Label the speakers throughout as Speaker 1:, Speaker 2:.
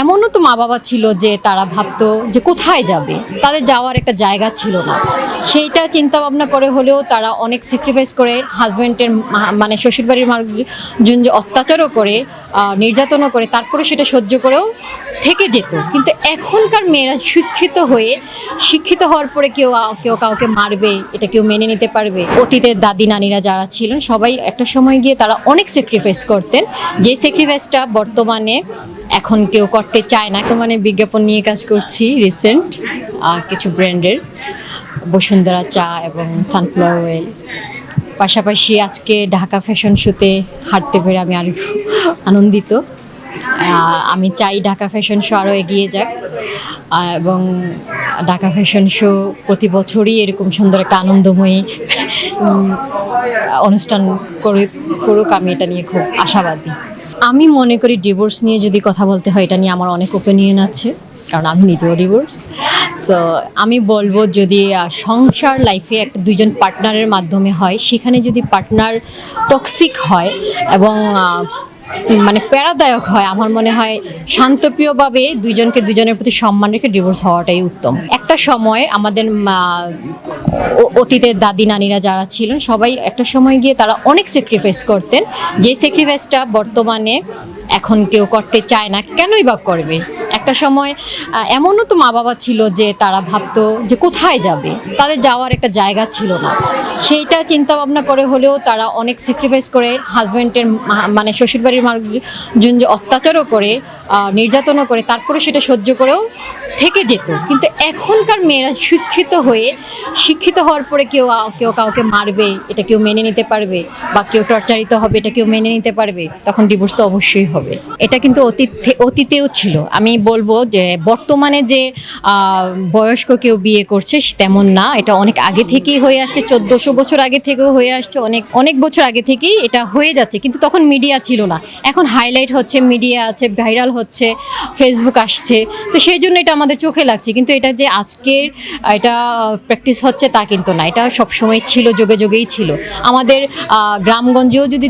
Speaker 1: এমনও তো মা বাবা ছিল যে তারা ভাবতো যে কোথায় যাবে? তাদের যাওয়ার একটা জায়গা ছিল না। সেইটা চিন্তা ভাবনা করে হলেও তারা অনেক স্যাক্রিফাইস করে হাজব্যান্ডের মানে শ্বশুরবাড়ির মানুষজন যে অত্যাচারও করে নির্যাতনও করে, তারপরে সেটা সহ্য করেও থেকে যেত। কিন্তু এখনকার মেয়েরা শিক্ষিত হয়ে, শিক্ষিত হওয়ার পরে কেউ কেউ কাউকে মারবে, এটা কেউ মেনে নিতে পারবে। অতীতের দাদি নানিরা যারা ছিলেন, সবাই একটা সময় গিয়ে তারা অনেক স্যাক্রিফাইস করতেন। যে স্যাক্রিফাইসটা বর্তমানে এখন কেউ করতে চায় না। মানে বিজ্ঞাপন নিয়ে কাজ করছি রিসেন্ট কিছু ব্র্যান্ডের। বসুন্ধরা চা এবং সানফ্লাওয়ার অয়েল পাশাপাশি আজকে ঢাকা ফ্যাশন শোতে হাঁটতে পেরে আমি আরও আনন্দিত। আমি চাই ঢাকা ফ্যাশন শো আরও এগিয়ে যাক। এবং ঢাকা ফ্যাশন শো প্রতি বছরই এরকম সুন্দর একটা আনন্দময়ী অনুষ্ঠান করে করুক, আমি এটা নিয়ে খুব আশাবাদী। আমি মনে করি ডিভোর্স নিয়ে যদি কথা বলতে হয়, এটা নিয়ে আমার অনেক ওপিনিয়ন আছে, কারণ আমি নিজেও ডিভোর্স সো আমি বলব যদি সংসার লাইফে একটা দুইজন পার্টনারের মাধ্যমে হয়, সেখানে যদি পার্টনার টক্সিক হয় এবং মানে প্যারাদায়ক হয়, আমার মনে হয় শান্তপ্রিয়ভাবে দুইজনকে দুজনের প্রতি সম্মান রেখে ডিভোর্স হওয়াটাই উত্তম। একটা সময় আমাদের অতীতের দাদি নানিরা যারা ছিলেন, সবাই একটা সময় গিয়ে তারা অনেক স্যাক্রিফাইস করতেন। যে স্যাক্রিফাইসটা বর্তমানে এখন কেউ করতে চায় না, কেনই বা করবে? একটা সময় এমনও তো মা বাবা ছিল যে তারা ভাবতো যে কোথায় যাবে? তাদের যাওয়ার একটা জায়গা ছিল না। সেইটা চিন্তা ভাবনা করে হলেও তারা অনেক স্যাক্রিফাইস করে হাজব্যান্ডের মানে শ্বশুরবাড়ির মানুষজন যে অত্যাচারও করে নির্যাতনও করে, তারপরে সেটা সহ্য করেও থেকে যেত। কিন্তু এখনকার মেয়েরা শিক্ষিত হয়ে, শিক্ষিত হওয়ার পরে কেউ কেউ কাউকে মারবে, এটা কেউ মেনে নিতে পারবে, বা কেউ টর্চারিত হবে, এটা কেউ মেনে নিতে পারবে, তখন ডিভোর্স তো অবশ্যই হবে। এটা কিন্তু অতীত অতীতেও ছিল। আমি বলব যে, বর্তমানে যে বয়স্ক কেউ বিয়ে করছে তেমন না। এটা অনেক আগে থেকেই হয়ে আসছে, চোদ্দোশো বছর আগে থেকেও হয়ে আসছে, অনেক অনেক বছর আগে থেকেই এটা হয়ে যাচ্ছে। কিন্তু তখন মিডিয়া ছিল না। এখন হাইলাইট হচ্ছে মিডিয়া আছে ভাইরাল হচ্ছে ফেসবুক আসছে। তো সেই জন্য এটা আমাদের চোখে লাগছে, কিন্তু এটা যে আজকের এটা প্র্যাকটিস হচ্ছে তা কিন্তু না। এটা সবসময় ছিল, যোগে যোগেই ছিল। আমাদের গ্রামগঞ্জেও যদি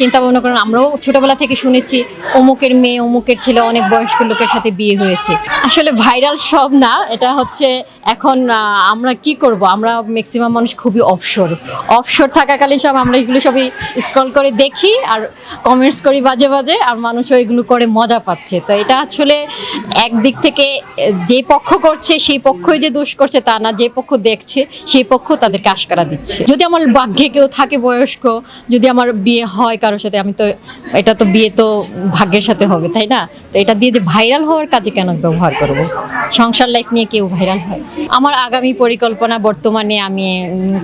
Speaker 1: চিন্তা ভাবনা করেন, আমরাও ছোটোবেলা থেকে শুনেছি, অমুকের মেয়ে, অমুকের ছেলে, অনেক বয়স্ক লোকের সাথে বিয়ে হয়েছে। আসলে ভাইরাল সব না, এটা হচ্ছে এখন আমরা কি করব? আমরা ম্যাক্সিমাম মানুষ খুবই অবসর অবসর থাকাকালীন সব আমরা এগুলো সবই স্ক্রল করে দেখি আর কমেন্টস করি বাজে বাজে আর মানুষও এগুলো করে মজা পাচ্ছে। তো এটা আসলে একদিক থেকে যে পক্ষ করছে, সেই পক্ষই যে দোষ করছে তা না। যে পক্ষ দেখছে, সেই পক্ষ তাদেরকে আশকারা দিচ্ছে। যদি আমার ভাগ্যে কেউ থাকে বয়স্ক, যদি আমার বিয়ে হয় কারোর সাথে, আমি তো, এটা তো বিয়ে তো ভাগ্যের সাথে হবে, তাই না? তো এটা দিয়ে যে ভাইরাল হওয়ার কাজে কেন ব্যবহার করব? সংসার লাইফ নিয়ে কেউ ভাইরাল হয় আমার আগামী পরিকল্পনা বর্তমানে আমি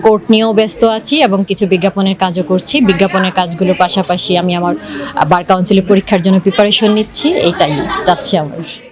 Speaker 1: কোর্ট নিয়েও ব্যস্ত আছি এবং কিছু বিজ্ঞাপনের কাজও করছি। বিজ্ঞাপনের কাজগুলোর পাশাপাশি আমি আমার বার কাউন্সিলের পরীক্ষার জন্য প্রিপারেশন নিচ্ছি। এইটাই যাচ্ছে আমার।